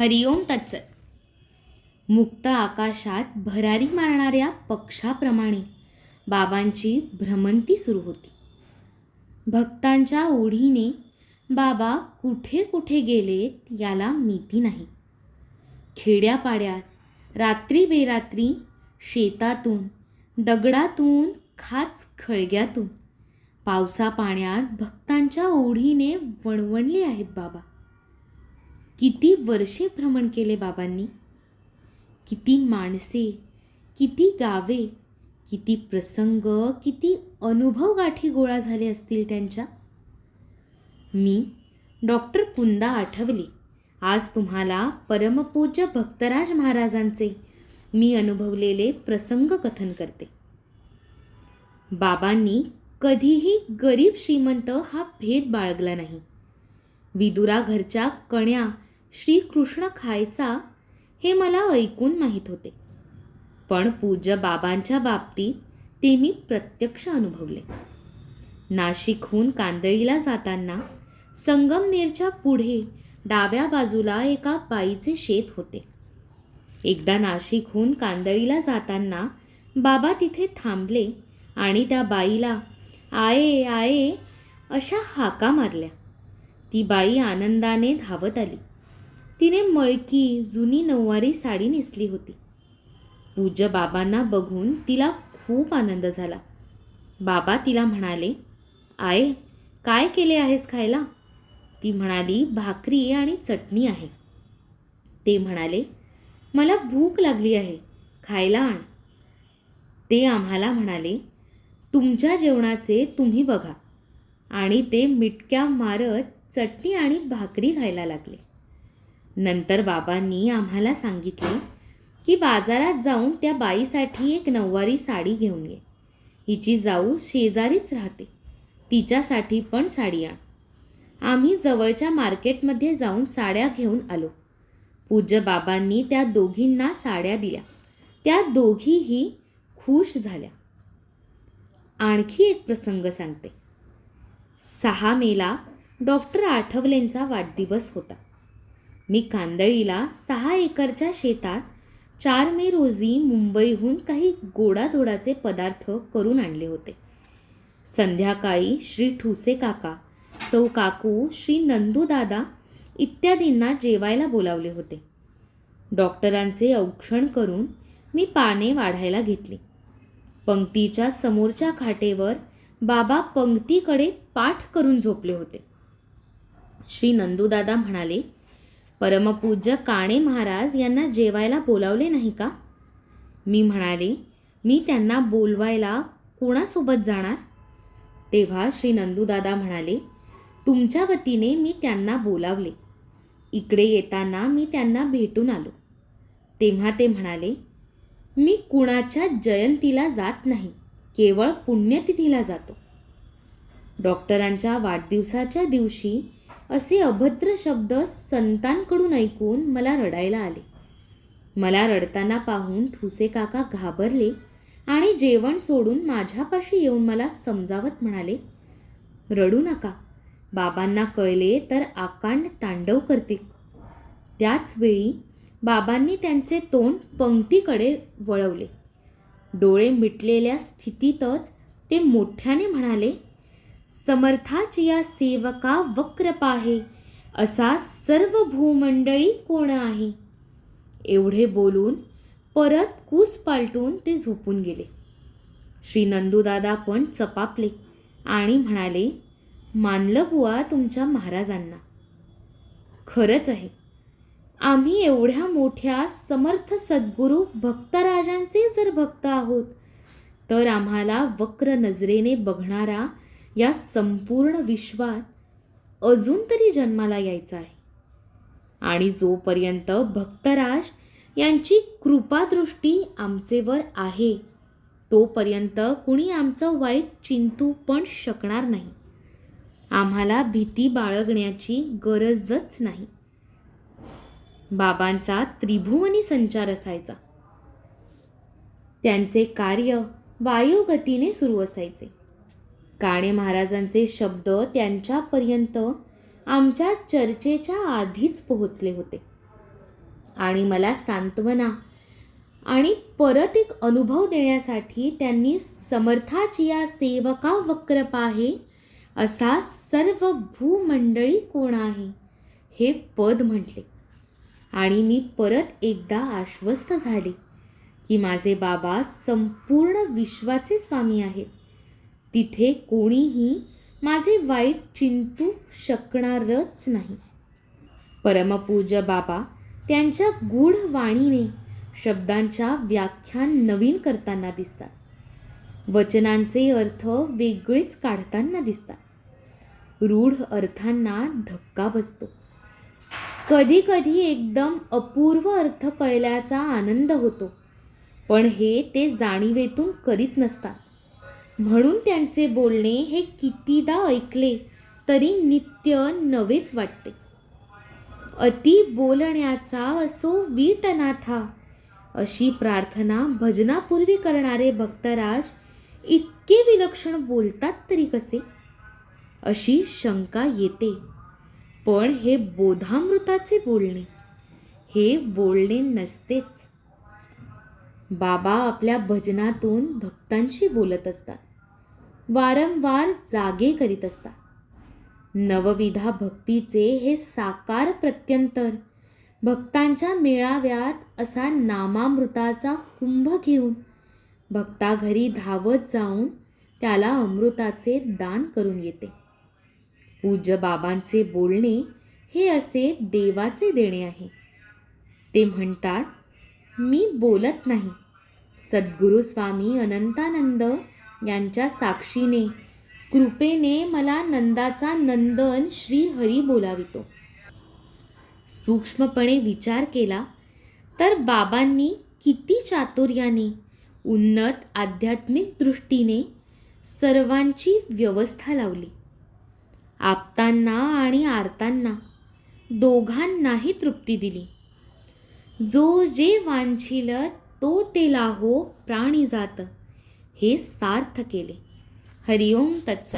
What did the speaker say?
हरिओम तत्सत. मुक्त आकाशात भरारी मारणाऱ्या पक्षाप्रमाणे बाबांची भ्रमंती सुरू होती. भक्तांच्या ओढीने बाबा कुठे कुठे गेलेत याला मिती नाही. खेड्यापाड्यात रात्री बेरात्री शेतातून दगडातून खाच खळग्यातून पावसा पाण्यात भक्तांच्या ओढीने वणवणले आहेत बाबा. किती वर्षे भ्रमण केले बाबांनी? किती माणसे किती गावे किती प्रसंग किती अनुभव गाठी गोळा झाले असतील त्यांच्या? मी डॉक्टर कुंदा आठवले. आज तुम्हाला परमपूज्य भक्तराज महाराजांचे मी अनुभवलेले प्रसंग कथन करते. बाबांनी कधीही गरीब श्रीमंत हा भेद बाळगला नाही. विदुरा घरच्या कण्या श्रीकृष्ण खायचा हे मला ऐकून माहीत होते. पण पूज्य बाबांच्या बाबतीत ते मी प्रत्यक्ष अनुभवले. नाशिकहून कांदळीला जाताना संगमनेरच्या पुढे डाव्या बाजूला एका बाईचे शेत होते. एकदा नाशिकहून कांदळीला जाताना बाबा तिथे थांबले आणि त्या बाईला आये आये अशा हाका मारल्या. ती बाई आनंदाने धावत आली. तिने मळकी जुनी नऊवारी साडी नेसली होती. पूज्य बाबांना बघून तिला खूप आनंद झाला. बाबा तिला म्हणाले आय काय केले आहेस खायला? ती म्हणाली भाकरी आणि चटणी आहे. ते म्हणाले मला भूक लागली आहे खायला आण. ते आम्हाला म्हणाले तुमच्या जेवणाचे तुम्ही बघा. आणि ते मिटक्या मारत चटणी आणि भाकरी खायला लागले. नंतर बाबांनी आम्हाला सांगितले की बाजारात जाऊन त्या बाईसाठी एक नऊवारी साडी घेऊन ये. हिची जाऊ शेजारीच राहते. तिच्यासाठी पण साडी आण. आम्ही जवळच्या मार्केटमध्ये जाऊन साड्या घेऊन आलो. पूज्य बाबांनी त्या दोघींना साड्या दिल्या. त्या दोघीही खुश झाल्या. आणखी एक प्रसंग सांगते. सहा मेला डॉक्टर आठवलेंचा वाढदिवस होता. मी कांदळीला सहा एकरच्या शेतात चार मे रोजी मुंबईहून काही गोडाधोडाचे पदार्थ करून आणले होते. संध्याकाळी श्री ठुसे काका सौ काकू श्री नंदूदादा इत्यादींना जेवायला बोलावले होते. डॉक्टरांचे औक्षण करून मी पाने वाढायला घेतली. पंक्तीच्या समोरच्या खाटेवर बाबा पंक्तीकडे पाठ करून झोपले होते. श्री नंदूदादा म्हणाले परमपूज्य काणे महाराज यांना जेवायला बोलावले नाही का? मी म्हणाले मी त्यांना बोलवायला कोणासोबत जाणार? तेव्हा श्री नंदूदादा म्हणाले तुमच्या वतीने मी त्यांना बोलावले. इकडे येताना मी त्यांना भेटून आलो. तेव्हा ते म्हणाले मी कुणाच्या जयंतीला जात नाही केवळ पुण्यतिथीला जातो. डॉक्टरांच्या वाढदिवसाच्या दिवशी असे अभद्र शब्द संतांकडून ऐकून मला रडायला आले. मला रडताना पाहून ठुसे काका घाबरले आणि जेवण सोडून माझ्यापाशी येऊन मला समजावत म्हणाले रडू नका. बाबांना कळले तर आकांड तांडव करतील त्याचवेळी बाबांनी त्यांचे तोंड पंक्तीकडे वळवले. डोळे मिटलेल्या स्थितीतच ते मोठ्याने म्हणाले समर्थाची या सेवका वक्र पाहे असा सर्व भूमंडळी कोण आहे? एवढे बोलून परत कूस पालटून ते झोपून गेले. श्री नंदूदादा पण चपापले आणि म्हणाले मानलं बुवा तुमच्या महाराजांना. खरंच आहे. आम्ही एवढ्या मोठ्या समर्थ सद्गुरू भक्तराजांचे जर भक्त आहोत तर आम्हाला वक्र नजरेने बघणारा या संपूर्ण विश्वात अजून तरी जन्माला यायचं आहे. आणि जोपर्यंत भक्तराज यांची कृपादृष्टी आमचेवर आहे तोपर्यंत कुणी आमचं वाईट चिंतू पण शकणार नाही. आम्हाला भीती बाळगण्याची गरजच नाही. बाबांचा त्रिभुवनी संचार असायचा. त्यांचे कार्य वायुगतीने सुरू असायचे. काणे महाराजांचे शब्द त्यांच्यापर्यंत आमच्या चर्चेच्या आधीच पोहोचले होते. आणि मला सांत्वना आणि परत एक अनुभव देण्यासाठी त्यांनी समर्थाची या सेवका वक्र पाहे असा सर्व भूमंडळी कोण आहे हे पद म्हटले. आणि मी परत एकदा आश्वस्त झाले की माझे बाबा संपूर्ण विश्वाचे स्वामी आहेत. तिथे कोणीही माझे वाईट चिंतू शकणारच नाही. परमपूज्य बाबा त्यांच्या गूढ वाणीने शब्दांच्या व्याख्यान नवीन करताना दिसतात. वचनांचे अर्थ वेगळेच काढताना दिसतात. रूढ अर्थांना धक्का बसतो. कधी कधी एकदम अपूर्व अर्थ कळल्याचा आनंद होतो. पण हे ते जाणीवेतून करीत नसतात. म्हणून त्यांचे बोलणे हे कितीदा ऐकले तरी नित्य नवेच वाटते. अति बोलण्याचा असो वीटनाथा अशी प्रार्थना भजनापूर्वी करणारे भक्तराज इतके विलक्षण बोलतात तरी कसे? अशी शंका येते. पण हे बोधामृताचे बोलणे हे बोलणे नसतेच. बाबा आपल्या भजनातून भक्तांशी बोलत असतात. वारंवार जागे करीत असतात. नवविधा भक्तीचे हे साकार प्रत्यंतर. भक्तांच्या मेळाव्यात असा नामामृताचा कुंभ घेऊन भक्ताघरी धावत जाऊन त्याला अमृताचे दान करून येते. पूज्य बाबांचे बोलणे हे असे देवाचे देणे आहे. ते म्हणतात मी बोलत नाही. सद्गुरू स्वामी अनंतानंद यांच्या साक्षीने कृपेने मला नंदाचा नंदन श्री हरी बोलावितो. सूक्ष्मपणे विचार केला तर बाबांनी किती चातुर्याने उन्नत आध्यात्मिक दृष्टीने सर्वांची व्यवस्था लावली. आपतांना आणि आरतांना दोघांनाही तृप्ती दिली. जो जे वांछिल तो ते लाहो प्राणी जात. हे सार्थ केले. हरिओम तत्स